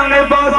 কারণে বাস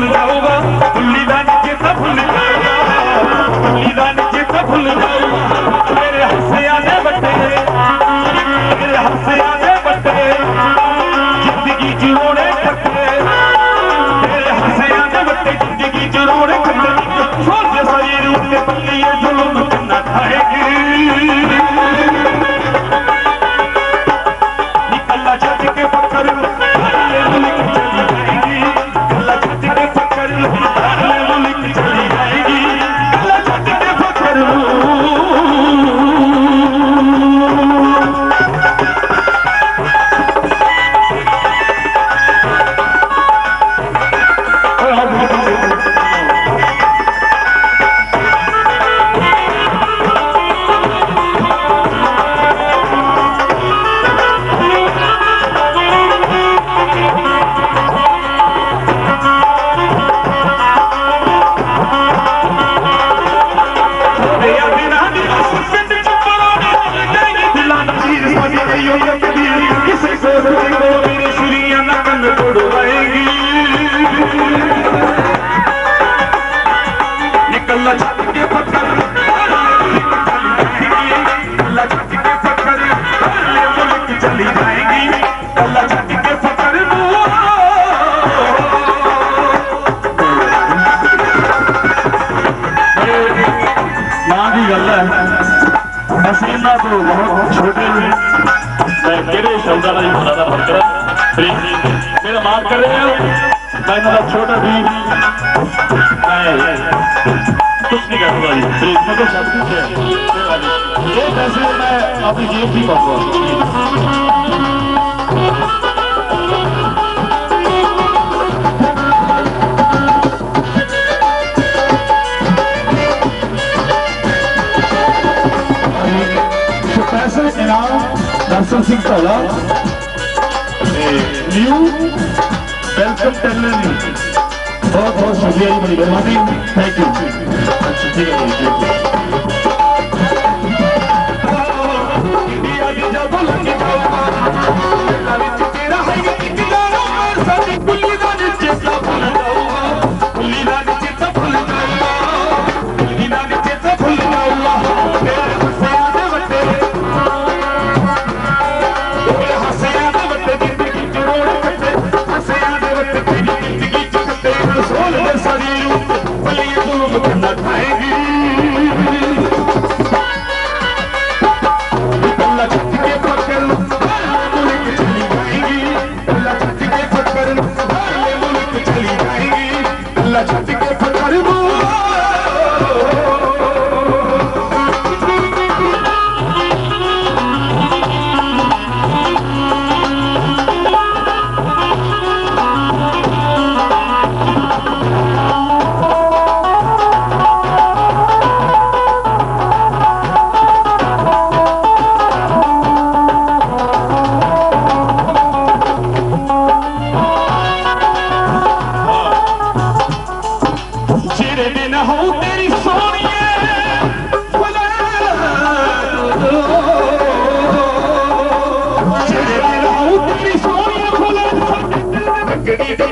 भूल जाऊंगा भुल्ली दानी जैसा भूल जाऊंगा भुल्ली दानी जैसा भूल जाऊंगा اللہ مسیح کا تو بہت چھوٹے ہیں میں کہے شبدہ نہیں ہونا تھا بھرکرہ میرا مات کر رہے ہو میں تھا چھوٹا بھی میں کچھ نہیں کہتا ہوں مجھے شبدی سے یہ تحصیل میں اپنی جیب بھی پاس ہوں ਪੈਸਾ ਇਨਾਮ ਦਰਸ਼ਨ ਸਿੰਘ ਧੌਲਾ ਤੇ ਨਿਊ ਵੈਲਕਮ ਟੈਲੈਂਟ ਬਹੁਤ ਬਹੁਤ ਸ਼ੁਕਰੀਆ ਜੀ ਬੜੀ ਮਿਹਰਬਾਨੀ ਥੈਂਕ ਯੂ ਠੀਕ ਹੈ ਜੀ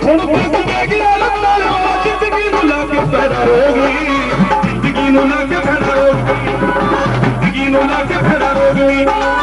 گينو لا کي پھرارو ٿي گينو لا کي پھرارو ٿي